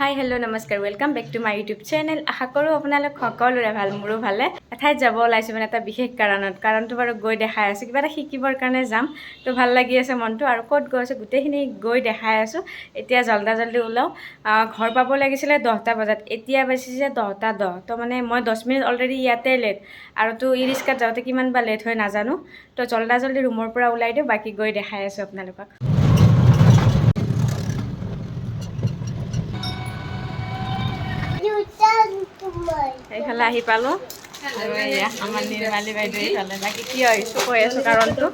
High hello' নমস্কাৰ welcome back to my YouTube channel আশা কৰোঁ আপোনালোক সকলোৰে ভালো মোৰো ভালে এঠাইত যাব ওলাইছোঁ মানে এটা বিশেষ কাৰণত কাৰণটো বাৰু গৈ দেখাই আছোঁ কিবা এটা শিকিবৰ কাৰণে যাম তো ভালো লাগি আছে মনটো আৰু ক'ত গৈ আছোঁ গোটেইখিনি গৈ দেখাই আছোঁ এতিয়া জল্দা জল্দি ওলাওঁ ঘৰ পাব লাগিছিলে দহটা বজাত এতিয়া বাজিছে দহটা দহ তো মানে মই দহ মিনিট অলৰেডি ইয়াতে লেট আৰু তো ই ৰিক্সাত যাওঁতে কিমান বা লেট হয় নাজানো তো জল্দা জল্দি ৰুমৰ পৰা ওলাই দিওঁ বাকী গৈ দেখাই আছোঁ আপোনালোকক এইফালে আহি পালোঁ। আমাৰ নিৰ্মালী বাইদেউ এইফালে। বাকী কি আহিছোঁ কৈ আছোঁ কাৰণটো।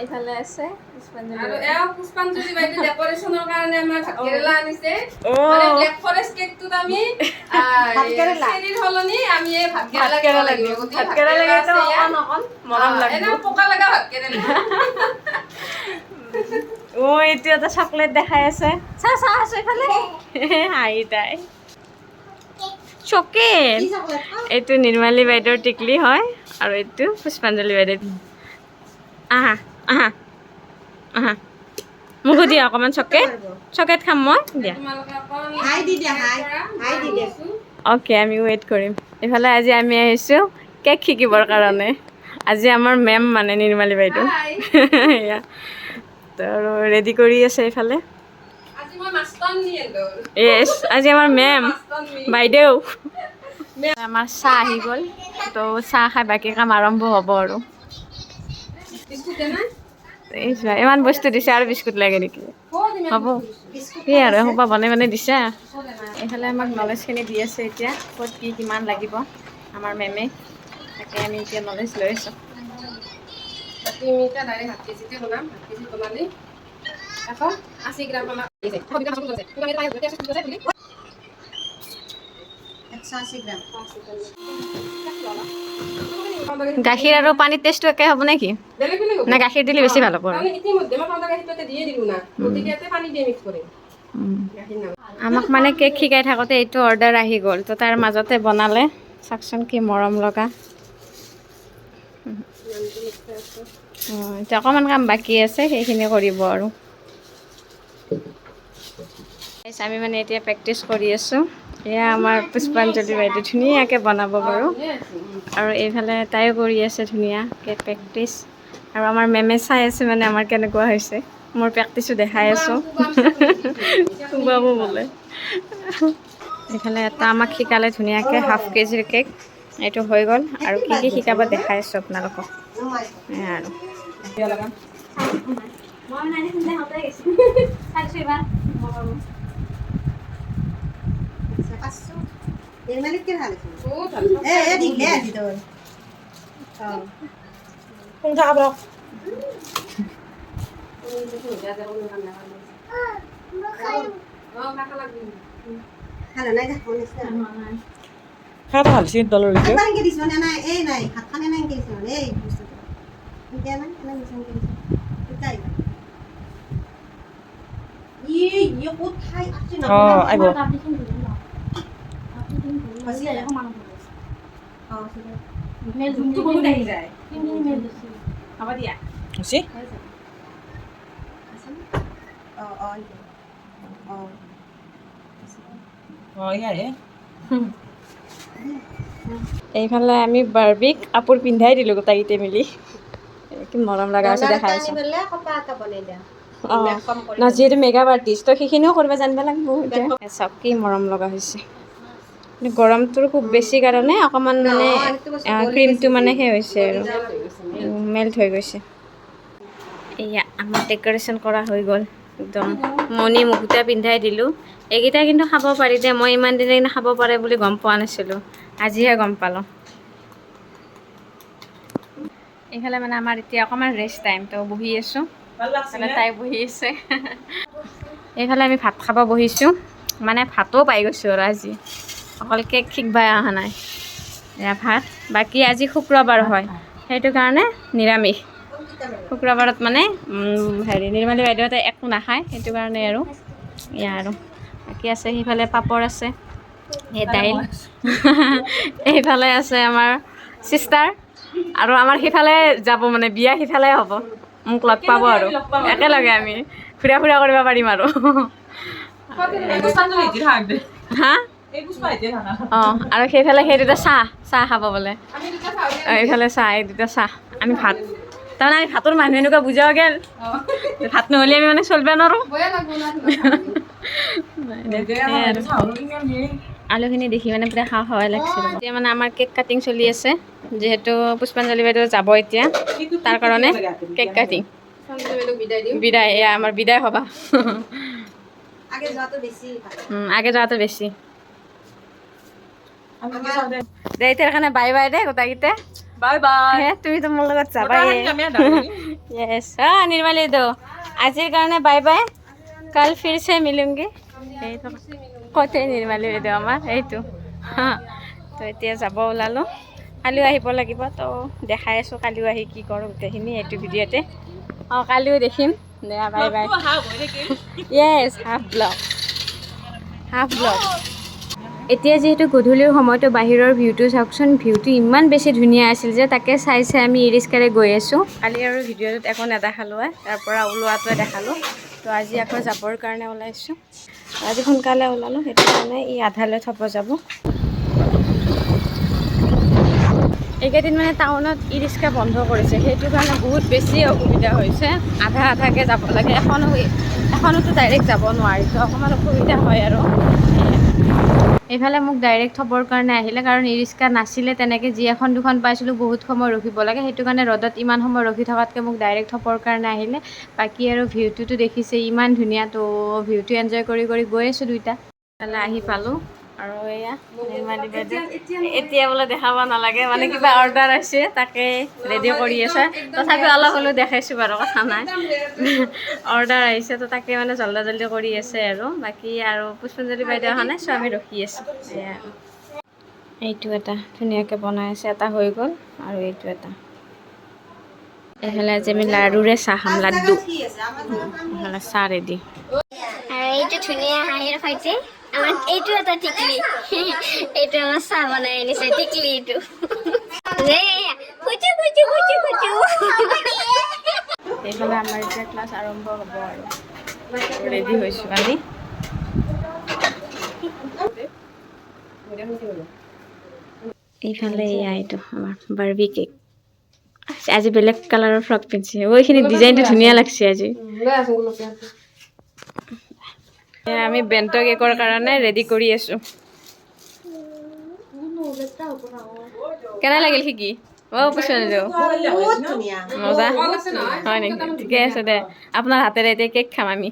এইফালে আছে পুষ্পাঞ্জলি বাইদেউ। এয়া পুষ্পাঞ্জলি বাইদেউ ডেকৰেশ্যনৰ কাৰণে আমাৰ ভাতকেৰেলা আনিছে। মানে ব্লেক ফৰেষ্ট কেকটোত আমি সলনি আমি এই ভাতকেৰেলা ভাতকেৰেলা দিব ভাতকেৰেলা। অকণ অকণ মৰম লগা ভাতকেৰেলা অ' এইটো এটা চকলেট দেখাই আছে। চা চা আছো এইফালে। হাঁহি তাই। চকেট এইটো নিৰ্মালী বাইদেউৰ টিকলি হয় আৰু এইটো পুষ্পাঞ্জলি বাইদেউ। আহা আহা আহা। মোকো দিয়া অকণমান চকেট। চকেট খাম মই। দিয়া। অ'কে আমি ৱেইট কৰিম। এইফালে আজি আমি আহিছোঁ কেক শিকিবৰ কাৰণে। আজি আমাৰ মেম মানে নিৰ্মালী বাইদেউ। হাই। তো ৰেডি কৰি আছে এইফালে য়েছ আজি আমাৰ মেম। বাইদেউ। আমাৰ চাহ আহি গ'ল। তো চাহ খাই বাকী কাম আৰম্ভ হ'ব আৰু। ইমান বস্তু দিছে আৰু বিস্কুট লাগে নেকি? হ'ব কি আৰু এসোপা বনাই বনাই দিছে? এইফালে আমাক নলেজখিনি দি আছে এতিয়া ক'ত কি কিমান লাগিব আমাৰ মেমে তাকে আমি এতিয়া নলেজ লৈ আছোঁ। একশো আশী গ্রাম। গাখীৰ আৰু পানীৰ টেষ্টটো একে হ'ব নেকি? নে গাখীৰ দিলে বেছি ভালো হ'ব আমাক মানে কেক শিকাই থাকোঁতে এইটো অৰ্ডাৰ আহি গ'ল। তো তাৰ মাজতে বনালে। চাওকচোন কি মৰম লগা। অঁ, এতিয়া অকণমান কাম বাকী আছে সেইখিনি কৰিব আৰু। আমি মানে এতিয়া প্ৰেক্টিচ কৰি আছোঁ। এয়া আমাৰ পুষ্পাঞ্জলি বাইদেউ ধুনীয়াকৈ বনাব বাৰু। আৰু এইফালে তাইও কৰি আছে ধুনীয়াকৈ প্ৰেক্টিচ আৰু আমাৰ মেমে চাই আছে মানে আমাৰ কেনেকুৱা হৈছে। মোৰ প্ৰেক্টিচো দেখাই আছোঁ। খুবাব বোলে। এইফালে এটা আমাক শিকালে ধুনীয়াকৈ হাফ কেজিৰ কেক এইটো হৈ গ'ল। আৰু কি কি শিকাব দেখাই আছোঁ আপোনালোকক আৰু। পাঁচশো এর মানে কে ভালো ভালো। এ এ ভালো নাই দেখো খাই ভালো চিকেন তলৰ হাত পানি দিছ না নাই এই নাই হাত পানি নাই দিছ এই বস্তুটো এতিয়া নাই এনে দিছ দিছ। তাই ই ই কোত খাই আছে না অঁ এইফালে আমি বাৰ্বিক কাপোৰ পিন্ধাই দিলোঁ গোটাইকেইটাই মিলি। কি মৰম লগা হৈছে দেখাই আছোঁ। ন যিহেতু মেকআপ আৰ্টিষ্ট তো সেইখিনিও কৰিব জানিব লাগিব চাওক কি মৰম লগা হৈছে। গৰমটোৰ খুব বেছি কাৰণে অকণমান মানে ক্ৰীমটো মানে সেই হৈছে আৰু। মেল্ট হৈ গৈছে এয়া আমাৰ ডেক'ৰেশ্যন কৰা হৈ গ'ল একদম। মণি মুকুতা পিন্ধাই দিলোঁ। এইকেইটা কিন্তু খাব পাৰি দে মই ইমান দিনে কিন্তু খাব পাৰে বুলি গম পোৱা নাছিলোঁ। আজিহে গম পালোঁ। এইফালে মানে আমাৰ এতিয়া অকণমান ৰেষ্ট টাইম তো বহি আছোঁ। এইফালে তাই বহি আছে। এইফালে আমি ভাত খাব বহিছোঁ। মানে ভাতো পাই গৈছোঁ আৰু আজি। অকল কেক শিকবাই অহা নাই। এয়া ভাত। বাকী আজি শুক্ৰবাৰ হয়। সেইটো কাৰণে নিৰামিষ। শুক্ৰবাৰত মানে হেৰি, নিৰ্মালী বাইদেউহঁতে একো নাখায়। সেইটো কাৰণে আৰু এয়া আৰু। বাকী আছে সেইফালে পাপৰ আছে। এই দাইল। এইফালে আছে আমাৰ চিষ্টাৰ। আৰু আমাৰ সিফালে যাব মানে বিয়া সিফালে হ'ব। মোক লগ পাব আৰু। একেলগে আমি। ঘূৰা ফুৰা কৰিব পাৰিম আৰু। হা? অঁ আৰু সেইফালে সেই দুটা চাহ চাহ খাব বোলে। এইফালে চাহ এই দুটা চাহ। আমি ভাত তাৰমানে আমি ভাতৰ মানুহ এনেকুৱা বুজাব গেল। ভাত নহ'লে আমি মানে চলিব নোৱাৰোঁ। আলুখিনি দেখি মানে পূৰা খাওঁ খাৱাই লাগিছিল। এতিয়া মানে আমাৰ কেক কাটিং চলি আছে। যিহেতু পুষ্পাঞ্জলি বাইদেউ যাব এতিয়া। তাৰ কাৰণে কেক কাটিং। বিদায় বিদায় এয়া আমাৰ বিদায় সভা। আগে যোৱাটো বেছি। ভালো উম, আগে যোৱাটো বেছি আমি কি চাওঁ দে দে এতিয়াৰ কাৰণে বাই বাই দে গোটাইকেইটা বাই বাই। হে তুমিতো মোৰ লগত আমি দালি য়েছ অঁ নিৰ্মালী দো। আজিৰ কাৰণে বাই বাই। কাল ফিৰছে মিলুংগি সেইটো কতে নিৰ্মালী বাইদেউ আমাৰ এইটো। হা তো এতিয়া যাব ওলালোঁ। কালিও আহিব লাগিব তো দেখাই আছোঁ কালিও আহি কি কৰোঁ গোটেইখিনি এইটো ভিডিঅ'তে। অঁ কালিও দেখিম। দে bye bye. Yes half vlog half vlog এতিয়া যিহেতু গধূলিৰ সময়তো বাহিৰৰ ভিউটো চাওকচোন ভিউটো ইমান বেছি ধুনীয়া আছিল যে তাকে চাই চাই আমি ই ৰিক্সাৰে গৈ আছোঁ। কালি আৰু ভিডিঅ'টোত একো নেদেখালোৱে তাৰ পৰা ওলোৱাটোৱে দেখালোঁ। তো আজি আকৌ যাবৰ কাৰণে ওলাইছোঁ। আজি সোনকালে ওলালোঁ, সেইটো কাৰণে ই আধালৈ থ'ব যাব। এইকেইদিন মানে টাউনত ই ৰিক্সা বন্ধ কৰিছে, সেইটো কাৰণে বহুত বেছি অসুবিধা হৈছে। আধা আধাকৈ যাব লাগে, এখনও এখনতো ডাইৰেক্ট যাব নোৱাৰি, তো অকণমান অসুবিধা হয় আৰু। এইফালে মোক ডাইৰেক্ট থ'বৰ কাৰণে আহিলে, কাৰণ ই ৰিক্সা নাছিলে, তেনেকৈ যি এখন দুখন পাইছিলোঁ, বহুত সময় ৰখিব লাগে। সেইটো কাৰণে ৰ'দত ইমান সময় ৰখি থকাতকৈ মোক ডাইৰেক্ট থ'বৰ কাৰণে আহিলে। বাকী আৰু ভিউটোতো দেখিছে, ইমান ধুনীয়া, তো ভিউটো এনজয় কৰি কৰি গৈ আছোঁ দুইটা। আহি পালোঁ। আৰু এয়া নিৰ্মালী বাইদেউ এতিয়া বোলে দেখাব নালাগে মানে কিবা অৰ্ডাৰ আছে তাকে ৰেডি কৰি আছে। তথাপি অলপ হ'লেও দেখাইছোঁ বাৰু কথা নাই। অৰ্ডাৰ আহিছে তো তাকে মানে জল্দা জল্দি কৰি আছে আৰু। বাকী আৰু পুষ্পাঞ্জলি বাইদেউ অহা নাই চ' আমি ৰখি আছোঁ। এয়া। এইটো এটা ধুনীয়াকৈ বনাই আছে এটা হৈ গ'ল আৰু এইটো এটা। এইফালে আজি আমি লাড়ুৰে চাহ খাম লাড্ডু এইফালে চাহ ৰেডি আৰু এইটো ধুনীয়া হাঁহিৰ সৈতে আমাক এইটো এটা টিকলি। এইটো আমাৰ চাহ বনাই আনিছে, টিকলি এইটো। ক্লাছ আৰম্ভ হ'ব আৰু। ৰেডি হৈছোঁ, আমি। এইফালে এয়া এইটো, আমাৰ বাৰ্বি কেক আজি বেলেগ কালাৰৰ ফ্ৰক পিন্ধিছে। এইখিনি ডিজাইনটো ধুনীয়া লাগছে আজি লৈ আছোঁ গোলপীয়া এয়া আমি বেণ্ট কেকৰ কাৰণে ৰেডি কৰি আছোঁ কেনে লাগিল শিকি? অ' পুষ্পাঞ্জলি মজা? হয় নেকি ঠিকে আছে দে। আপোনাৰ হাতেৰে এতিয়া কেক খাম আমি।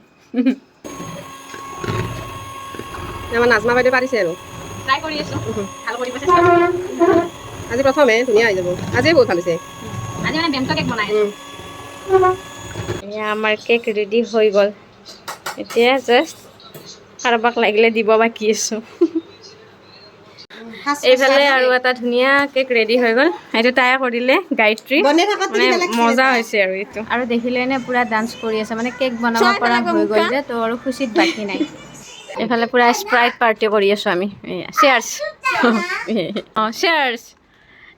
আমাৰ নাজমা বাইদেউ পাৰিছে আৰু। আজি প্ৰথমে ধুনীয়া হৈ যাব। আজিয়ে বহুত ভালো হৈছে। আজি মানে বেণ্ট কেক বনাই। এয়া আমাৰ কেক ৰেডি হৈ গ'ল। এতিয়া জাষ্ট কাৰোবাক লাগিলে দিব বাকী আছোঁ। এইফালে আৰু এটা ধুনীয়া কেক ৰেডি হৈ গ'ল। সেইটো তাই কৰিলে গায়ত্ৰী মানে মজা হৈছে আৰু এইটো। আৰু দেখিলে নে পুৰা ডান্স কৰি আছে মানে কেক বনাব পৰা হৈ গ'ল যে তো আৰু খুচিত বাকী নাই। এইফালে পুৰা স্প্ৰাইট পাৰ্টি কৰি আছোঁ আমি। শ্বেয়াৰ্ছ অঁ শ্বেয়াৰ্ছ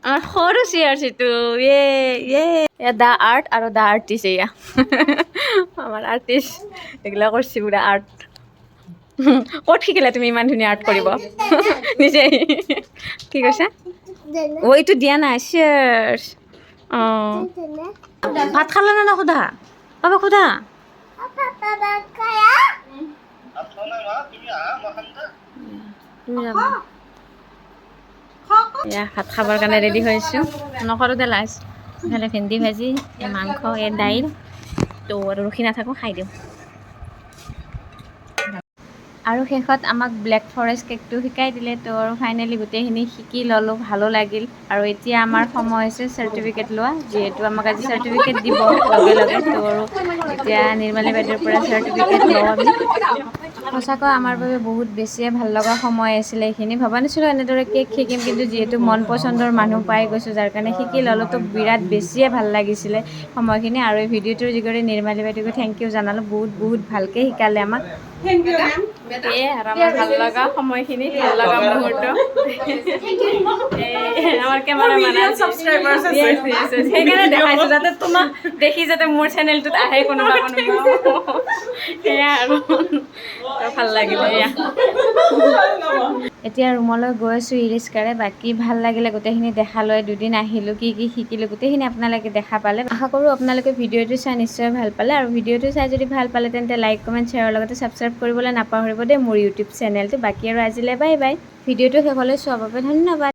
আমাৰ সৰু শ্বেয়াৰ্ছ এইটো। ইয়ে ইয়ে। এয়া দ্য আৰ্ট আৰু দ্য আৰ্টিষ্ট এয়া। আমাৰ আৰ্টিষ্ট এইগিলা কৰিছে পুৰা আৰ্ট ক'ত শিকিলা তুমি ইমান ধুনীয়া আৰ্ট কৰিব নিজে কি কৈছা অ' এইটো দিয়া নাই শ্বেয়াৰ্ছ অঁ ভাত খালা নে না সোধা পাবা সোধা ভাত খাবৰ কাৰণে ৰেডি হৈছোঁ। নকৰোঁ দে লাজ ভেন্দি ভাজি, মাংস, এই দাইল। তো আৰু ৰখি নাথাকোঁ, খাই দিওঁ। আৰু শেষত আমাক ব্লেক ফৰেষ্ট কেকটো শিকাই দিলে, তো আৰু ফাইনেলি গোটেইখিনি শিকি ল'লোঁ, ভালো লাগিল। আৰু এতিয়া আমাৰ সময় হৈছে চাৰ্টিফিকেট লোৱা, যিহেতু আমাক আজি চাৰ্টিফিকেট দিব লগে লগে, তো আৰু এতিয়া নিৰ্মালী বাইদেউৰ পৰা চাৰ্টিফিকেট লওঁ আমি। সঁচাকৈ আমাৰ বাবে বহুত বেছিয়ে ভালো লগা সময় আছিলে এইখিনি। ভবা নাছিলোঁ এনেদৰে কেক শিকিম, কিন্তু যিহেতু মন পচন্দৰ মানুহ পাই গৈছোঁ, যাৰ কাৰণে শিকি ল'লোঁ, তো বিৰাট বেছিয়ে ভালো লাগিছিলে সময়খিনি। আৰু এই ভিডিঅ'টোৰ যোগেদি নিৰ্মালী বাইদেউকে থেংক ইউ জনালোঁ, বহুত বহুত ভালকৈ শিকালে আমাক। এয়ে আৰু আমাৰ ভালো লগা সময়খিনি ভালো লগা মুহূৰ্ত। এই আমাৰ কেমেৰা million subscribers আছে। সেইকাৰণে দেখাইছোঁ যাতে তোমাক দেখি যাতে মোৰ চেনেলটোত আহে কোনোবা কোনোবা। সেয়া আৰু। ভালো লাগিলে এয়া। এতিয়া ৰুমলৈ গৈ আছোঁ ই ৰিক্সাৰে বাকী ভালো লাগিলে গোটেইখিনি দেখালৈ। দুদিন আহিলোঁ, কি কি শিকিলোঁ, গোটেইখিনি আপোনালোকে দেখা পালে। আশা কৰোঁ আপোনালোকে ভিডিঅ'টো চাই নিশ্চয় ভালো পালে। আৰু ভিডিঅ'টো চাই যদি ভালো পালে, তেন্তে লাইক, কমেণ্ট, শ্বেয়াৰৰ লগতে ছাবস্ক্ৰাইব কৰিবলৈ নাপাহৰিব দেই মোৰ ইউটিউব চেনেলটো। বাকী আৰু আজিলৈ বাই বাই। ভিডিঅ'টো শেষলৈ চোৱাৰ বাবে ধন্যবাদ।